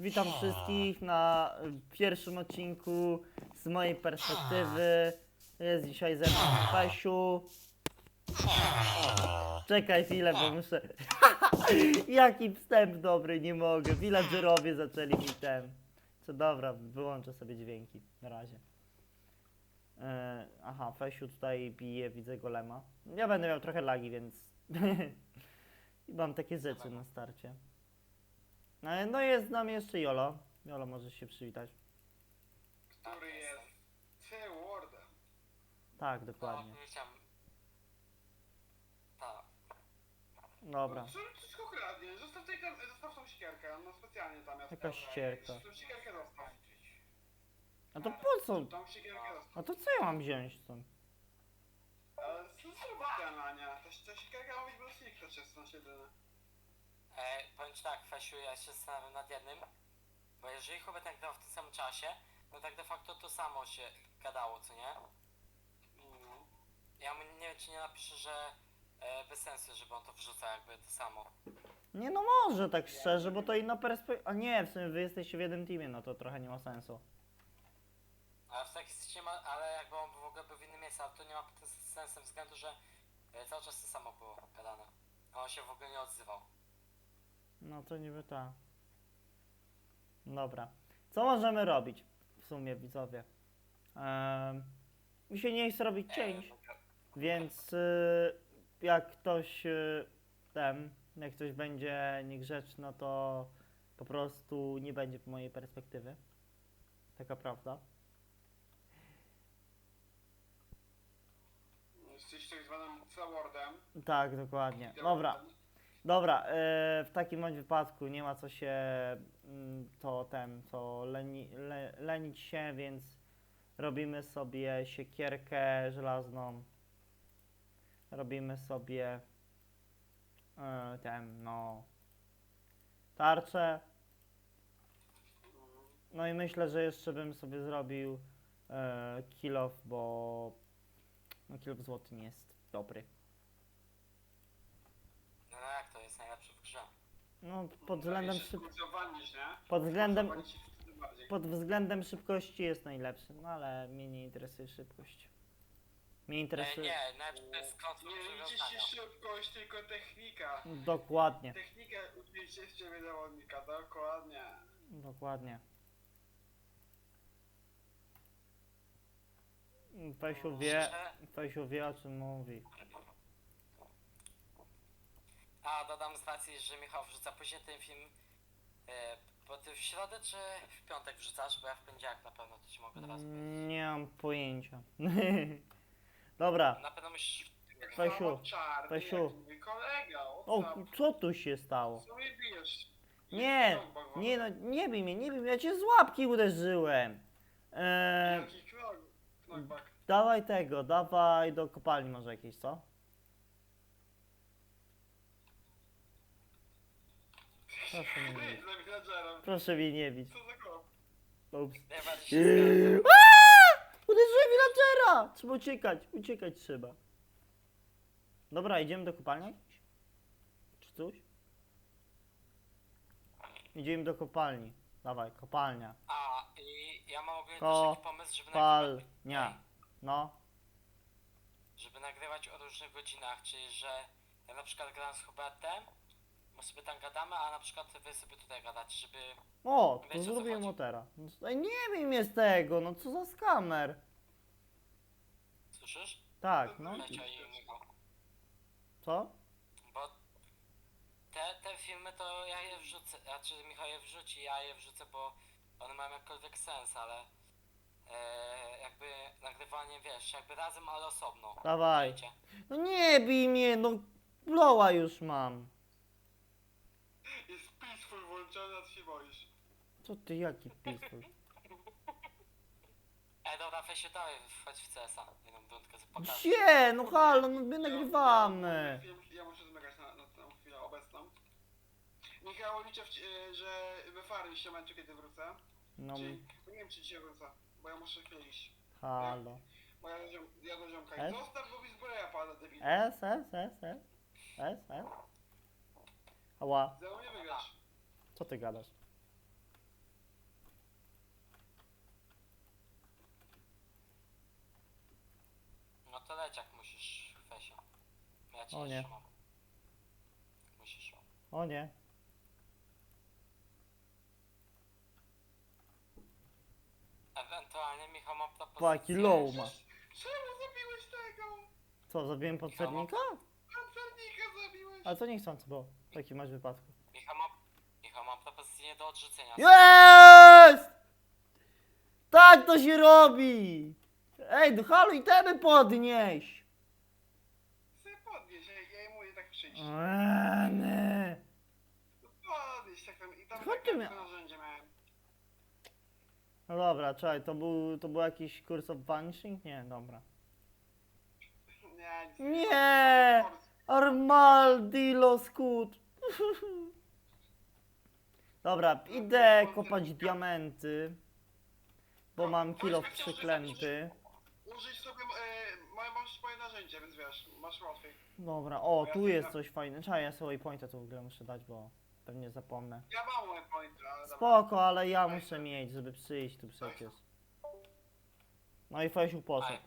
Witam wszystkich na pierwszym odcinku z mojej perspektywy. Jest dzisiaj ze mną Pesiu. Czekaj chwilę, bo muszę... Jaki wstęp dobry, nie mogę. Villagerowie zaczęli mi ten. Co dobra, wyłączę sobie dźwięki na razie. E, aha, Fesiu tutaj bije, widzę golema. Ja będę miał trochę lagi, więc... I mam takie rzeczy na starcie. No, no jest z nami jeszcze Jolo. Jolo, możesz się przywitać. który jest T-Wardem. Tak, dokładnie. No, nie chciałem. Tak. Dobra. Co ty wszystko kradnie? Zostaw, tej, zostaw tą siekierkę, no specjalnie tam ja Jaka ścierka? Tą siekierkę zostaw. A to po co? Tą siekierkę zostaw. A to co ja mam wziąć stąd? Ale co zrobić ten, Ania? Ta, ta siekierka ma być brusnik, to czysto jedyne. E, powiem ci tak, Fesiu, ja się zastanawiam nad jednym. Bo jeżeli Hubert tak grał w tym samym czasie, no tak de facto to samo się gadało, co nie? Ja mu nie wiem, czy nie napiszę, że e, bez sensu, żeby on to wrzucał jakby to samo. Nie no może tak szczerze, bo to inna perspektywa. A nie, w sumie wy jesteście w jednym teamie, no to trochę nie ma sensu. Ale w takim sensie ma, ale jakby on w ogóle był w innym miejscu, ale to nie ma potem sensu względu, że e, cały czas to samo było gadane. A on się w ogóle nie odzywał. No to niby tak. Dobra. Co możemy robić w sumie, widzowie? Ehm, mi się nie chce robić cięć. Więc y, jak ktoś y, ten, jak ktoś będzie niegrzeczny, no to po prostu nie będzie po mojej perspektywy. Taka prawda. Jesteś tak zwanym T-Wardem. Tak, dokładnie. Dobra, dobra. y, w takim bądź wypadku nie ma co się mm, to ten, co leni, le, lenić się, więc robimy sobie siekierkę żelazną. Robimy sobie y, ten, no tarczę. No i myślę, że jeszcze bym sobie zrobił e, bo no kill złoty nie jest dobry. No, no najlepsze w grze? No pod względem szyb... nie? pod względem Skurczowanić się wtedy bardziej. pod względem szybkości jest najlepszy, no ale mnie nie interesuje szybkość. Mnie E, interesuje nie, to jest Nie liczy się przywiązania. szybkość, tylko technika. dokładnie, Technikę uczycie z ciebie zawodnika, dokładnie. dokładnie. Pesiu wie, Szczerze? Pesiu wie o czym mówi. A, dodam z racji, że Michał wrzuca później ten film. E, bo ty w środę czy w piątek wrzucasz? Bo ja w poniedziałek na pewno to ci mogę teraz powiedzieć. Nie mam pojęcia. Dobra, Na pewno musisz. Czarny, jak kolega, o o co tu się stało? co mnie bijesz? Nie, nie no, nie bij mnie, nie bij mnie, ja cię z łapki uderzyłem. Eee, Jaki krąg? Knockback. dawaj tego, dawaj do kopalni może jakieś, co? Proszę mnie nie bić. Proszę mnie nie bić. Co za? Ups. Najbardziej się zgadzam. Aaa! Uderzyłem villagera! Trzeba uciekać, uciekać trzeba. Dobra, idziemy do kopalni jakiejś? Czy coś? Idziemy do kopalni. Dawaj, kopalnia. A, i ja mam ogólnie Ko- też taki pomysł, żeby nagrywać, Palnia. No. żeby nagrywać o różnych godzinach, czyli że ja na przykład gram z Hubertem, sobie tam gadamy, a na przykład wy sobie tutaj gadacie, żeby... O, to Wiecie, o co zrobiłem chodzi? motera. No, nie wiem z tego, no co za skamer. Słyszysz? Tak, no. Lecia i. Co? Bo te, te filmy to ja je wrzucę, znaczy Michał je wrzuci, ja je wrzucę, bo one mają jakkolwiek sens, ale e, jakby nagrywanie, wiesz, jakby razem, ale osobno. Dawaj. Wiecie? No nie bij mnie, no bloła już mam. Jest peaceful włączony, a ty się boisz. Co ty, jaki peaceful? E, dobra, Fesiu, dawaj, wchodź w CS-a, jedną rundkę, co pokażę. Gdzie? No halo, no my nagrywamy. Ja, ja, ja muszę zmagać na, na tę chwilę obecną. Michał, liczę, w, ci- e, że we farmie się męczy, kiedy wrócę. No Czyli, nie wiem, czy dzisiaj wrócę, bo ja muszę chwilę iść. halo. Bo ja do, ziom, ja do ziomka i zostaw, bo mi zbroja pada, debil. S, S, S, S. S, S. Ała, co ty gadasz? No to leć jak musisz, Fesie. Ja cię O nie. Jak Musisz. o. O nie. Ewentualnie Michał ma propozycję. Taki low ma. Czemu zabiłeś tego? Co, zabiłem poprzednika? Pancernika zabiłeś. A to niechcący było. W takim masz wypadku. Michał ma, Michał ma propozycję nie do odrzucenia. Jest! Tak to się robi! Ej, no halo, itemy podnieś! Chcę podnieść, ja, ja jej mówię tak przyjść. Eee, nie. Podnieść, tak tam i tam Chodź takie ty mia- narzędzie miałem. No dobra, czekaj, to był, to był jakiś kurs of vanishing? Nie, dobra. Nie, nic Nie! Armaldilo skut. Dobra, idę kopać diamenty. Bo mam kilo przyklęty. Użyj sobie, e, ma- masz swoje narzędzie, więc wiesz, masz łatwiej. Dobra, o, tu jest coś fajnego. Czekaj, ja sobie pointa tu w ogóle muszę dać, bo pewnie zapomnę. Ja mam waypointy, ale dobra. Spoko, ale ja muszę mieć, żeby przyjść tu przecież. No i Aj, poszedł. poszedł.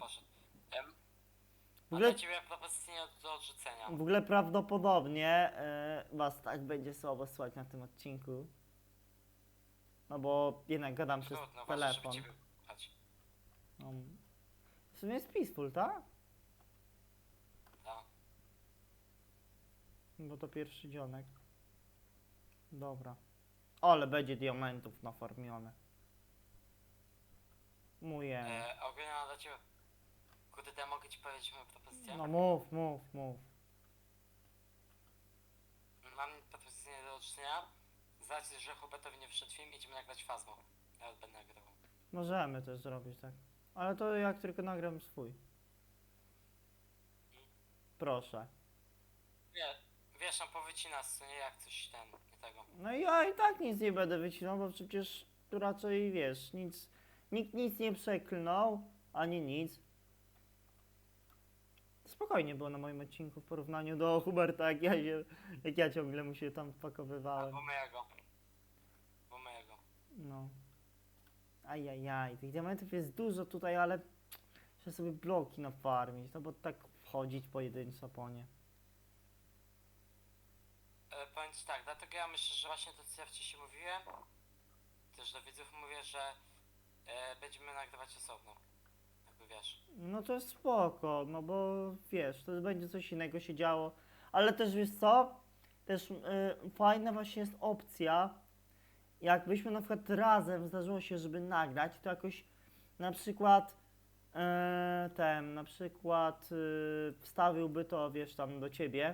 W ogóle, dla ciebie propozycję nie do odrzucenia. w ogóle prawdopodobnie e, was tak będzie słabo słuchać na tym odcinku. No bo jednak gadam przez Trudno, ważne, żeby telefon. cię wypchać. No. W sumie jest peaceful, tak? Tak. Bo to pierwszy dzionek. Dobra. Ale będzie diamentów nafarmione. Mój E, ogólnie mam dla ciebie... Kurde, mogę ci powiedzieć moją propozycję? No mów, mów, mów. Mam propozycję do odrzucenia. Z racji, że Hubertowi nie wszedł film, idziemy nagrać Fazmo. Ja będę nagrywał. Możemy też zrobić tak. Ale to jak tylko nagram swój. Proszę. Nie, wiesz, tam powycina co nie jak coś ten, nie tego. No i ja i tak nic nie będę wycinał, bo przecież tu raczej wiesz, nic, nikt nic nie przeklnął, ani nic. Spokojnie było na moim odcinku w porównaniu do Huberta, jak ja, się, jak ja ciągle mu się tam wpakowywałem. Albo mojego. Albo mojego. No. Ajajaj, tych diamentów jest dużo tutaj, ale muszę sobie bloki nafarmić, no bo tak wchodzić pojedynczo po nie. E, powiem ci tak, dlatego ja myślę, że właśnie to co ja wcześniej mówiłem, też do widzów mówię, że e, będziemy nagrywać osobno. Wiesz. No to jest spoko, no bo wiesz, to będzie coś innego się działo. Ale też wiesz co? Też y, fajna właśnie jest opcja, jakbyśmy na przykład razem zdarzyło się, żeby nagrać, to jakoś na przykład y, ten, na przykład y, wstawiłby to, wiesz, tam do ciebie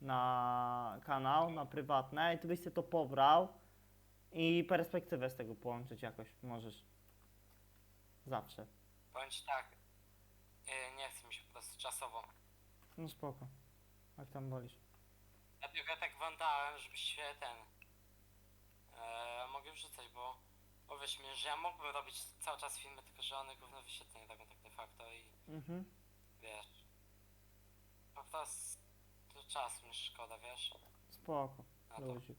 na kanał, na prywatne i ty byś sobie to pobrał i perspektywę z tego połączyć jakoś możesz. Zawsze. Powiem ci tak, e, nie chce mi się po prostu czasowo. No spoko. Jak tam wolisz. Dlatego ja tak wam dałem, żebyście ten, e, mogli wrzucać, bo powiesz mi, że ja mógłbym robić cały czas filmy, tylko że one gówno wyświetlenie robią tak de facto i Mhm. wiesz. Po prostu czasu mi szkoda, wiesz. Spoko. Na to. Luzik.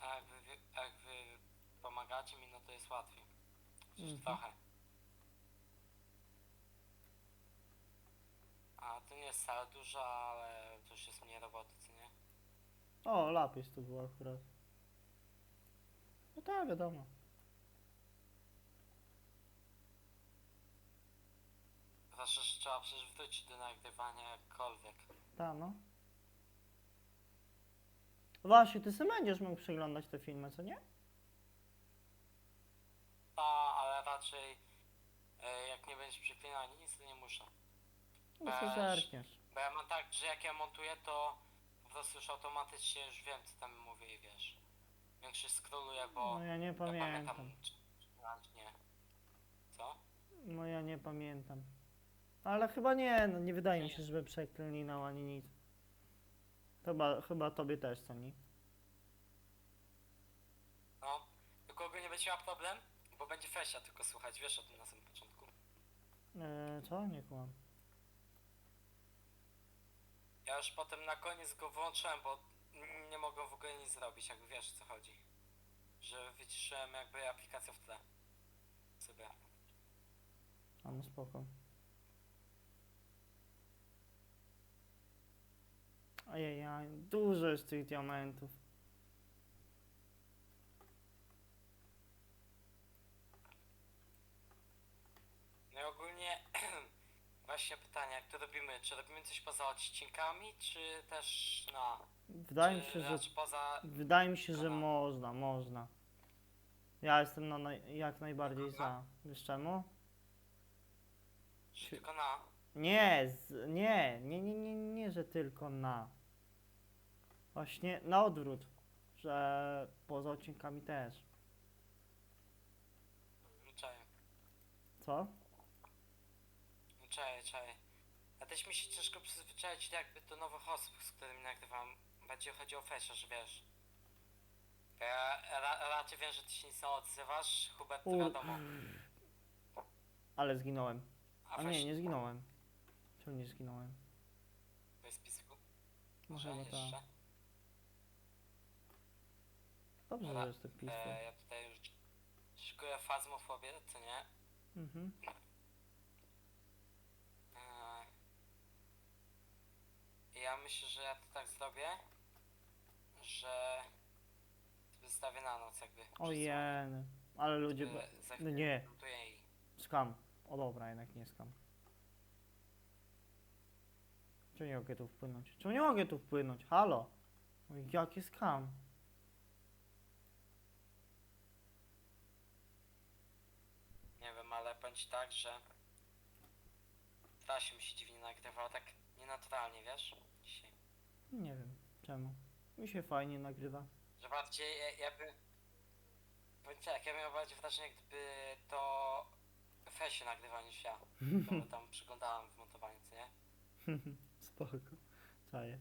A jak wy, wy- jak wy pomagacie mi, no to jest łatwiej. Chociaż Mhm. trochę. A to nie jest wcale dużo, ale to już jest mniej roboty, co nie? O, lapis tu był akurat. No tak, wiadomo. Zwłaszcza, że trzeba przecież wrócić do nagrywania jakkolwiek. Tak, no. Właśnie, ty sam będziesz mógł przeglądać te filmy, co nie? A, ale raczej e, jak nie będziesz przeklinał ani nic, to nie muszę. No zerkniesz. Bo ja mam tak, że jak ja montuję, to po prostu już automatycznie już wiem, co tam mówię i wiesz. Większość skroluję, bo No ja nie pamiętam, pamiętam. czy, czy nie. Co? No ja nie pamiętam. Ale chyba nie, no nie wydaje mi się, żeby przeklinał ani nic. Chyba, chyba tobie też, co nie? No, tylko ogólnie będzie miał problem, bo będzie Fesia tylko słuchać, wiesz o tym na samym początku. Eee, co? Nie kłam. Ja już potem na koniec go wyłączyłem, bo nie mogłem w ogóle nic zrobić, jakby wiesz o co chodzi. Że wyciszyłem jakby aplikację w tle. Sobie. A no spoko. Ajajaj, dużo jest tych diamentów. No i ogólnie właśnie pytanie, jak to robimy? Czy robimy coś poza odcinkami, czy też na... Wydaje mi czy się, że raczej poza... Wydaje mi się, że kanał. można, można. Ja jestem na naj, jak najbardziej za. Wiesz czemu? Czy tylko na... Nie, z, nie, nie, nie, nie, nie, że tylko na. Właśnie na odwrót, że poza odcinkami też. Czaję, Co? Czaję, czaję. A też mi się ciężko przyzwyczaić jakby do nowych osób, z którymi nagrywam. Bardziej chodzi o Fesza, że wiesz. Ja ra, raczej wiem, że ty się nic nie odzywasz, Hubert to U- wiadomo. Ale zginąłem. A A nie, nie zginąłem. Czemu nie zginąłem? bez spisku. Może Może no tak. jeszcze. Dobrze, Dobra, że jest to pismo. E, ja tutaj już szykuję fazmofobię, co nie? Mhm. Ja myślę, że ja to tak zrobię, że wystawię na noc jakby. Ojej, ale ludzie... Żeby za No nie, zmontuję i- skam. O dobra, jednak nie skam. Czemu nie mogę tu wpłynąć? Czemu nie mogę tu wpłynąć? Halo? Oj, Jaki skam? Nie wiem, ale bądź tak, że strasznie mi się dziwnie nagrywało, tak nienaturalnie, wiesz? Dzisiaj. Nie wiem, czemu. Mi się fajnie nagrywa. Że bardziej ja, ja by... Bądź tak, ja miałem bardziej wrażenie, gdyby to Fesie nagrywa niż ja. Bo tam przyglądałem w montowaniu, co nie? Spoko. Czaję.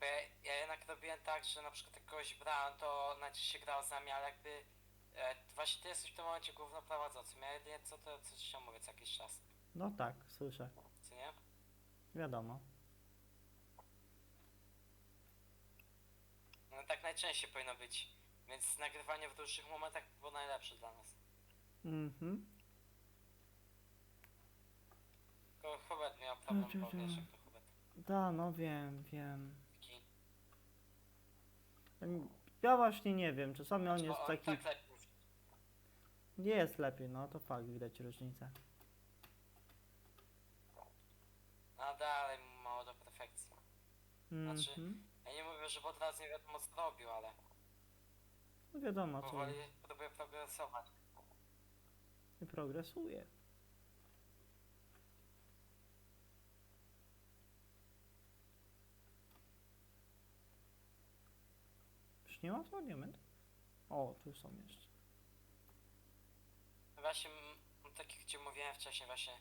Bo ja, ja jednak robiłem tak, że na przykład jak kogoś brałem, to najczęściej grał z nami, ale jakby e, właśnie ty jesteś w tym momencie główno prowadzącym. Ja jedynie co to coś się mówię co jakiś czas, No tak, słyszę. co nie? Wiadomo. No tak najczęściej powinno być. Więc nagrywanie w dłuższych momentach było najlepsze dla nas. Mhm. Tylko Hubert miał problem, Znaczy, bo wiesz jak to Hubert. Da, no wiem, wiem. Taki, Ja właśnie nie wiem, czasami on bo jest taki... tak lepiej mówi. Nie jest lepiej, no to fakt, widać różnicę. A dalej mu mało do perfekcji. Znaczy- Mhm. Ja nie mówię, że od razu nie wiadomo co robił, ale No wiadomo, co powoli próbuję progresować. nie progresuje. Już nie ma tu diamentów? O, tu są jeszcze. Właśnie, m, tak jak ci mówiłem wcześniej właśnie,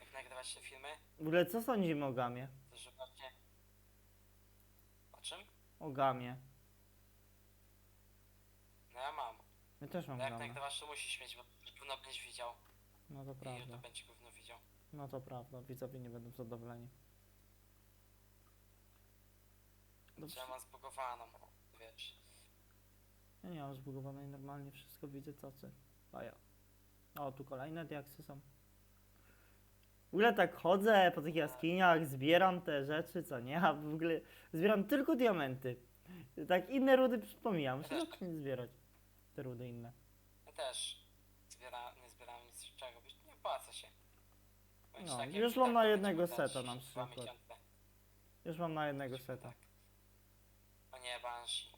jak nagrywać te filmy, W ogóle co sądzimy o gamie? to że właśnie... O czym? O gamie. No ja mam. Ja też mam No jak gamę. nagrywasz to musisz mieć, bo gówno będziesz widział No to i prawda. YouTube będzie gówno widział. No to prawda, widzowie nie będą zadowoleni. Dobrze. Że ja mam zbugowaną, wiesz. Ja nie mam zbugowanej normalnie, wszystko widzę cacy. A ja. O, tu kolejne diaksy są. W ogóle tak chodzę po tych jaskiniach, zbieram te rzeczy, co nie? A w ogóle zbieram tylko diamenty. Tak inne rudy przypominam, muszę zacząć zbierać. Te rudy inne. Ja też zbiera, nie zbieram nic z czego, bo nie opłaca się. Bądź No, tak, jak już mam tak na to jednego będziemy dać seta na przykład. Już mam na jednego seta. Tak. O nie, Banshee.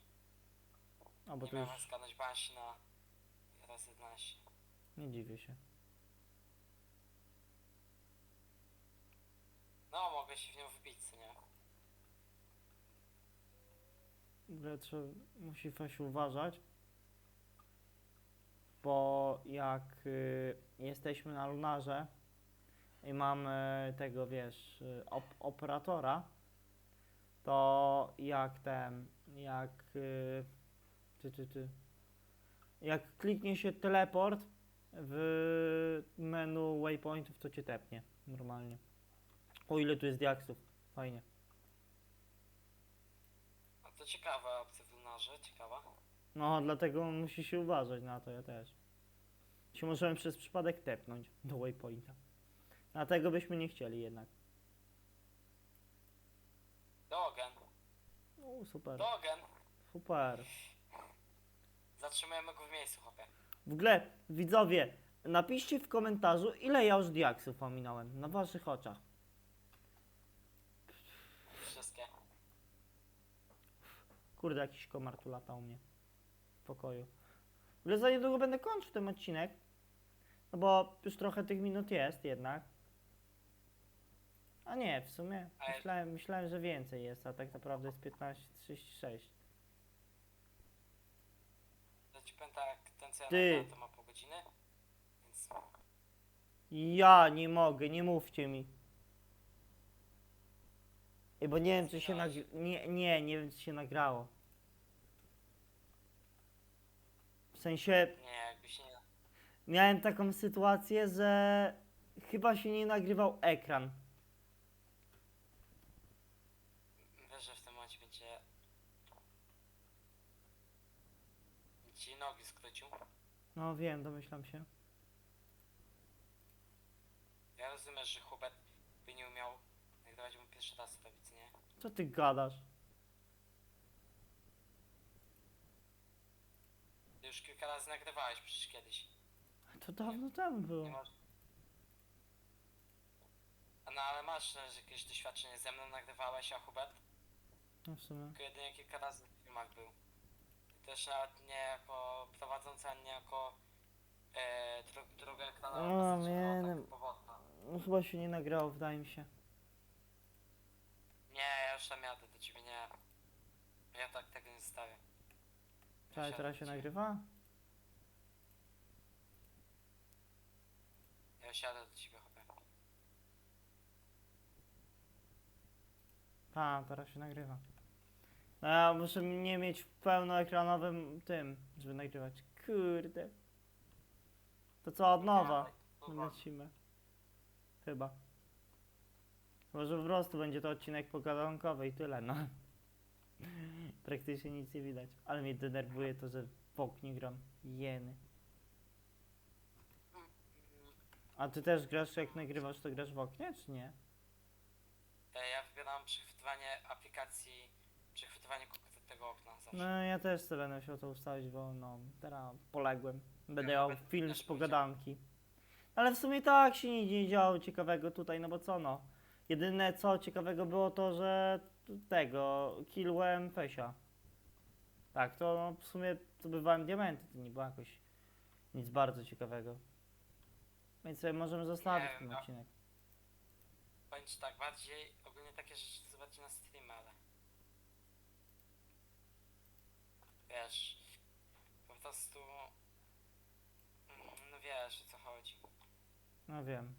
O, bo nie już miałem skanować Banshee na raz 11. nie dziwię się. No, mogę się w nią wbić, nie? Ogóle trzeba, musi Fesiu uważać, bo jak y, jesteśmy na lunarze i mamy tego, wiesz, y, op operatora, to jak ten, jak y, ty, ty, ty, jak kliknie się teleport w menu waypointów, to cię tepnie normalnie. O ile tu jest diaksów, fajnie. No to ciekawa opcja w lunarze, ciekawa. No, dlatego musi się uważać na to, ja też. Się możemy przez przypadek tepnąć do waypointa. Dlatego byśmy nie chcieli jednak. U, super, Dogen! super. Zatrzymujemy go w miejscu, chłopie. W ogóle, widzowie, napiszcie w komentarzu, ile ja już diaksów pominąłem na waszych oczach. Kurde, jakiś komar tu lata u mnie w pokoju. Ogóle za niedługo będę kończył ten odcinek. No bo już trochę tych minut jest jednak. A nie, w sumie Ale- myślałem, myślałem, że więcej jest, a tak naprawdę jest 15.36. To ci powiem tak, ten co ja Ty. nagrałem, to ma pół godziny. Więc Ja nie mogę, nie mówcie mi. Ej, bo nie wiem, czy się nag... Nie, nie, nie wiem, czy się nagrało. W sensie, nie, jakbyś nie... miałem taką sytuację, że chyba się nie nagrywał ekran. Wiesz, że w tym momencie będzie... Ci nogi skrócił. No wiem, domyślam się. Ja rozumiem, że Hubert by nie umiał nagrywać mu pierwszy raz robić, nie? Co ty gadasz? Ty już kilka razy nagrywałeś przecież kiedyś. To dawno temu Nie było. masz... A No ale masz też jakieś doświadczenie ze mną nagrywałeś, a Hubert? No w sumie. Tylko jedynie kilka razy w filmach był. I też nawet nie jako prowadzący, ani nie jako e, dru druga ekranowa O, postać, nie, tylko no. tak powolna. No chyba się nie nagrało, wydaje mi się. Nie, ja już tam jadę do ciebie, nie. Ja tak tego nie zostawię. Ja siadę teraz do się ciebie. nagrywa? Ja siadę do ciebie, chłopie. A, teraz się nagrywa. No ja muszę nie mieć w pełnoekranowym tym, żeby nagrywać. Kurde. To co, od nowa? Kurwa. Lecimy. Chyba. Może po prostu będzie to odcinek pogadankowy i tyle, no. Praktycznie nic nie widać. Ale mnie denerwuje to, że w oknie gram. Jeny. A ty też grasz, jak nagrywasz, to grasz w oknie, czy nie? E, Ja wybieram przechwytywanie aplikacji, przechwytywanie konkretnego okna zawsze. No ja też sobie będę musiał to ustawić, bo no, teraz poległem. Będę miał film z pogadanki. Ale w sumie tak się nic nie działo ciekawego tutaj, no bo co no. Jedyne co ciekawego było to, że tego, killłem Fesia. Tak, to no, w sumie zdobywałem diamenty, to nie było jakoś nic bardzo ciekawego. Więc sobie możemy zostawić Nie, ten no. odcinek. Powiem ci tak, bardziej, ogólnie takie rzeczy to zobaczy na streamy, ale... Wiesz, po prostu... mm, No wiesz o co chodzi. No wiem.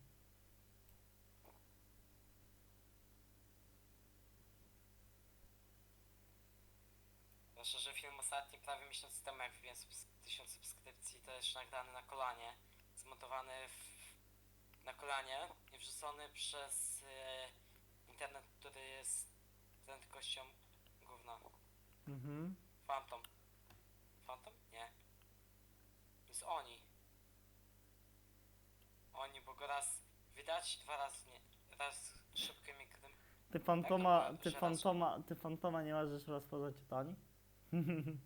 Zwłaszcza, że film ostatni prawie miesiąc temu, jak wbiłem subs- 1000 subskrypcji, to jest nagrany na kolanie, zmontowany w, na kolanie i wrzucony przez e, internet, który jest prędkością gówna. Mhm. Phantom. Phantom? Nie. To jest oni. Oni, bo go raz widać, dwa razy nie. Raz szybkim mikrem. Ty fantoma, Tak, ty raz- fantoma, ty fantoma nie możesz rozpoznać od Ani?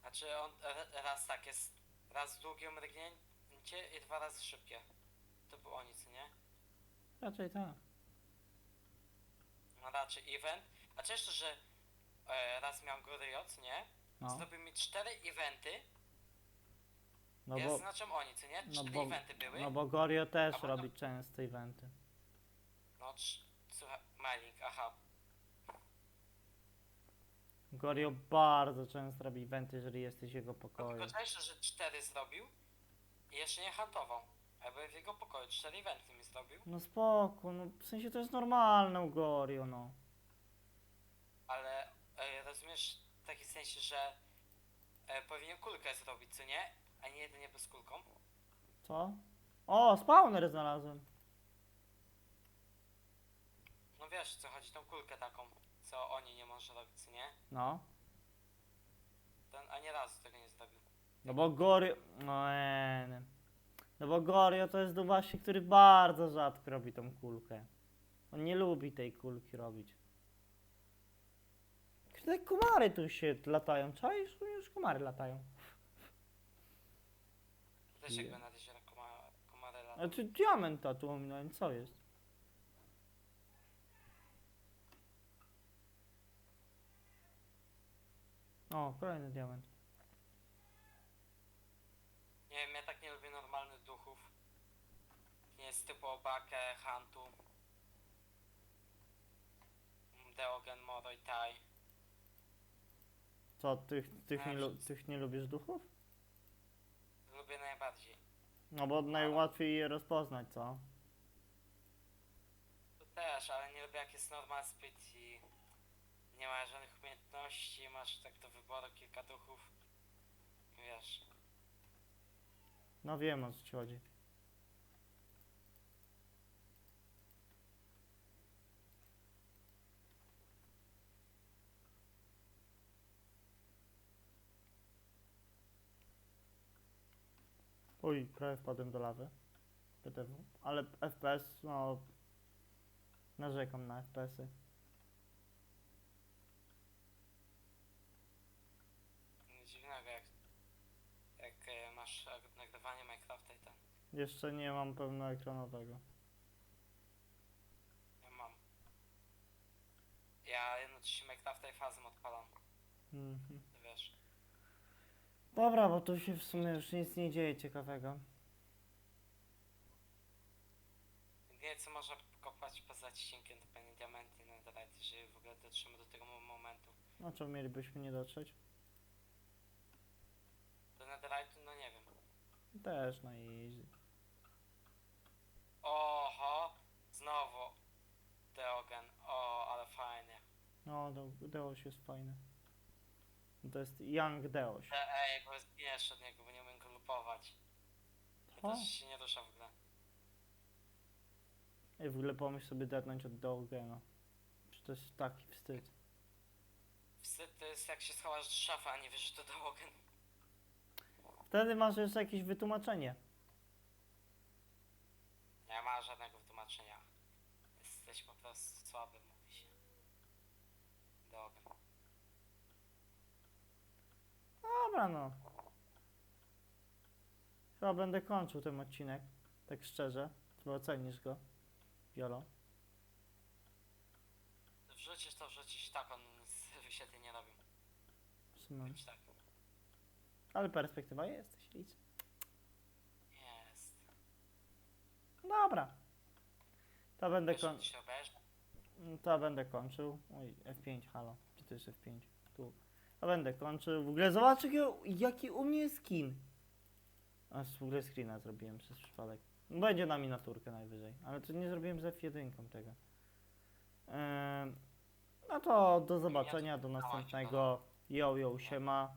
Znaczy on r- raz tak jest. Raz długie mrygnięcie i dwa razy szybkie. To był oni, co nie? Raczej tak. No raczej event. A często, że e, raz miał go Riot, nie? No, Zrobił mi cztery eventy. no ja bo, zaznaczam oni, co nie? no Cztery bo, eventy były. no bo Gorio też A robi często eventy. No, trz- słuchaj, Mailing, aha. Gorio bardzo często robi eventy, jeżeli jesteś w jego No, pokoju. tylko często, że cztery zrobił i jeszcze nie hantował. A ja byłem w jego pokoju, cztery eventy mi zrobił, No spoko, no w sensie to jest normalne u Gorio, no. ale e, rozumiesz w takim sensie, że e, powinien kulkę zrobić, co nie? A nie jedynie bez kulką. Co? O, spawner znalazłem. No wiesz co chodzi, tą kulkę taką, co oni nie może robić, co nie? No. Ten ani razu tego nie zrobił. No bo Gorio... No eny. No bo Gorio to jest właśnie, który bardzo rzadko robi tą kulkę. On nie lubi tej kulki robić. Te komary tu się latają, czaisz? Tu już komary latają. Też Nie. jakby nad jeziorem Koma- Komarela. Znaczy diamenta tu ominąłem, co jest? O, kolejny diament. Nie wiem, ja tak nie lubię normalnych duchów. Nie jest typu Obakę, Hantu. Deogen, Moro i Tai. Co, tych, tych, nie, lu- tych nie lubisz duchów? Lubię najbardziej. No bo najłatwiej je rozpoznać, co? To też, ale nie lubię jak jest normal speed i nie ma żadnych umiejętności, masz tak do wyboru kilka duchów. Wiesz, No wiem o co ci chodzi. Oj, prawie wpadłem do lawy. PTW. Ale FPS, no... Narzekam na FPS-y. nic dziwnego jak, jak e, masz e, nagrywanie Minecrafta i ten. Jeszcze nie mam pełnoekranowego. Ja mam. Ja jednocześnie Minecrafta i fazem odpalam, Mhm. wiesz. Dobra, bo tu się w sumie już nic nie dzieje ciekawego. Jedynie co można kopać poza odcinkiem to pewnie diamenty na netherite, jeżeli w ogóle dotrzemy do tego mo- momentu. No czemu mielibyśmy nie dotrzeć? Do netherite'u no nie wiem. Też na easy. Oho! Znowu! Deogen, o, ale fajnie. No, Do- Deoś jest fajny. To jest Young Deoś. E, ej, bo zginiesz od niego, bo nie umiem go lupować. I O. też się nie rusza w ogóle. Ej, w ogóle pomyśl sobie detnąć od Deogena. Czy to jest taki wstyd. Wstyd to jest jak się schowasz z szafa, a nie wiesz, że to Deogen. Wtedy masz jeszcze jakieś wytłumaczenie. Nie ma żadnego wytłumaczenia. Jesteś po prostu słaby, mówi się. Deogen. Dobra no. Chyba będę kończył ten odcinek. Tak szczerze. Chyba ocenisz go. Jolo. Wrzucisz to, wrzucisz tak, on z wyświetleń nie robił. W sumie. Być tak. Ale perspektywa jest, się liczy. Jest. Dobra. To będę, Wiesz, koń... że się obejrzy? to będę kończył. Oj, F5, halo. Czy to jest F5? Tu. To będę kończył. W ogóle zobacz jaki, jaki u mnie jest skin. Aż w ogóle screena zrobiłem przez przypadek. Będzie na miniaturkę najwyżej. Ale to nie zrobiłem z F1 tego. Ehm, no to do zobaczenia, do następnego. Yo, yo, siema.